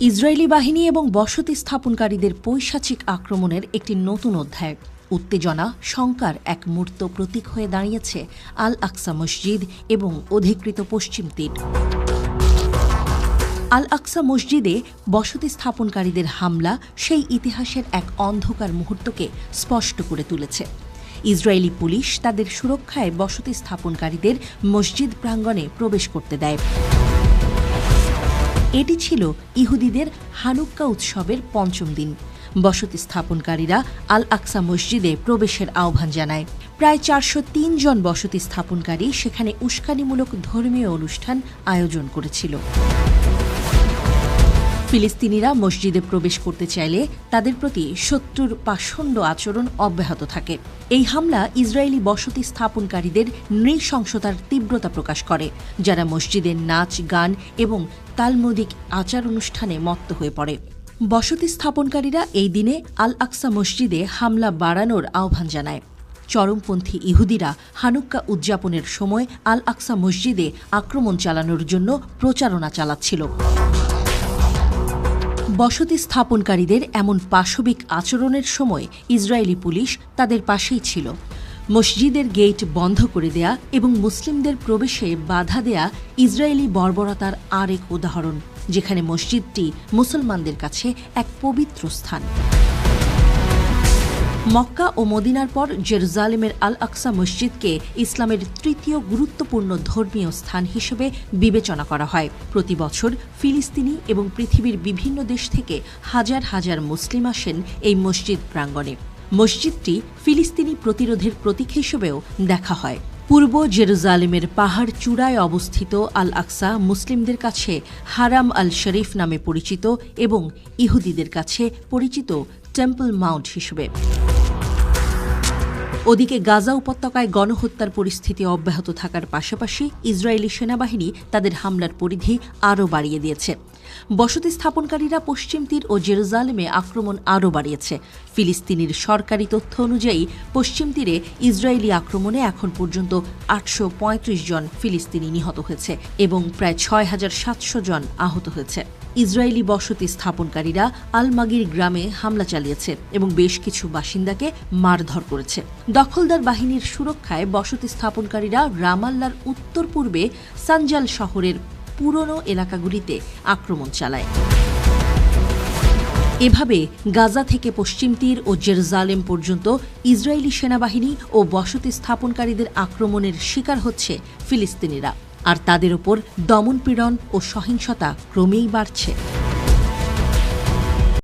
Israeli বাহিনী এবং বসতি স্থাপনকারীদের পৈশাচিক আক্রমণের একটি নতুন অধ্যায়। উত্তেজনা, শঙ্কার এক মূর্ত প্রতীক হয়ে দাঁড়িয়েছে আল আকসা মসজিদ এবং অধিকৃত পশ্চিম তীর। আল আকসা মসজিদে বসতি স্থাপনকারীদের হামলা সেই ইতিহাসের এক অন্ধকার মুহূর্তকে স্পষ্ট করে তুলেছে। ইসরায়েলি পুলিশ তাদের সুরক্ষায় বসতি স্থাপনকারীদের মসজিদ প্রাঙ্গণে প্রবেশ করতে দেয়। এটি ছিল ইহুদিদের হানুক্কা উৎসবের পঞ্চম দিন। বসতি স্থাপনকারীরা আল আকসা মসজিদে প্রবেশের আহ্বান জানায়। প্রায় চারশো জন বসতি স্থাপনকারী সেখানে উস্কানিমূলক ধর্মীয় অনুষ্ঠান আয়োজন করেছিল। ফিলিস্তিনিরা মসজিদে প্রবেশ করতে চাইলে তাদের প্রতি শত্রুর পাষণ্ড আচরণ অব্যাহত থাকে। এই হামলা ইসরায়েলি বসতি স্থাপনকারীদের নৃশংসতার তীব্রতা প্রকাশ করে, যারা মসজিদের নাচ, গান এবং তালমুদিক আচার অনুষ্ঠানে মত্ত হয়ে পড়ে। বসতি স্থাপনকারীরা এই দিনে আল আকসা মসজিদে হামলা বাড়ানোর আহ্বান জানায়। চরমপন্থী ইহুদিরা হানুক্কা উদযাপনের সময় আল আকসা মসজিদে আক্রমণ চালানোর জন্য প্রচারণা চালাচ্ছিল। বসতি স্থাপনকারীদের এমন পাশবিক আচরণের সময় ইসরায়েলি পুলিশ তাদের পাশেই ছিল। মসজিদের গেট বন্ধ করে দেয়া এবং মুসলিমদের প্রবেশে বাধা দেয়া ইসরায়েলি বর্বরতার আরেক উদাহরণ, যেখানে মসজিদটি মুসলমানদের কাছে এক পবিত্র স্থান। মক্কা ও মদিনার পর জেরুজালেমের আল আকসা মসজিদকে ইসলামের তৃতীয় গুরুত্বপূর্ণ ধর্মীয় স্থান হিসেবে বিবেচনা করা হয়। প্রতি বছর ফিলিস্তিনি এবং পৃথিবীর বিভিন্ন দেশ থেকে হাজার হাজার মুসলিম আসেন এই মসজিদ প্রাঙ্গণে। মসজিদটি ফিলিস্তিনি প্রতিরোধের প্রতীক হিসেবেও দেখা হয়। পূর্ব জেরুজালেমের পাহাড় চূড়ায় অবস্থিত আল আকসা মুসলিমদের কাছে হারাম আল শরীফ নামে পরিচিত এবং ইহুদিদের কাছে পরিচিত টেম্পল মাউন্ট হিসেবে। ওদিকে গাজা উপত্যকায় গণহত্যার পরিস্থিতি অব্যাহত থাকার পাশাপাশি ইসরায়েলি সেনাবাহিনী তাদের হামলার পরিধি আরও বাড়িয়ে দিয়েছে। বসতি স্থাপনকারীরা পশ্চিম তীর ও জেরুজালেমে আক্রমণ আরও বাড়িয়েছে। ফিলিস্তিনির সরকারি তথ্য অনুযায়ী, পশ্চিম তীরে ইসরায়েলি আক্রমণে এখন পর্যন্ত আটশো পঁয়ত্রিশ জন ফিলিস্তিনি নিহত হয়েছে এবং প্রায় ছয় হাজার সাতশো জন আহত হয়েছে। ইসরায়েলি বসতি স্থাপনকারীরা আলমাগির গ্রামে হামলা চালিয়েছে এবং বেশ কিছু বাসিন্দাকে মারধর করেছে। দখলদার বাহিনীর সুরক্ষায় বসতি স্থাপনকারীরা রামাল্লার উত্তর পূর্বে সানজাল শহরের পুরনো এলাকাগুলিতে আক্রমণ চালায়। এভাবে গাজা থেকে পশ্চিম তীর ও জেরুজালেম পর্যন্ত ইসরায়েলি সেনাবাহিনী ও বসতি স্থাপনকারীদের আক্রমণের শিকার হচ্ছে ফিলিস্তিনিরা। আর তাদের ওপর দমনপীড়ন ও সহিংসতা ক্রমেই বাড়ছে।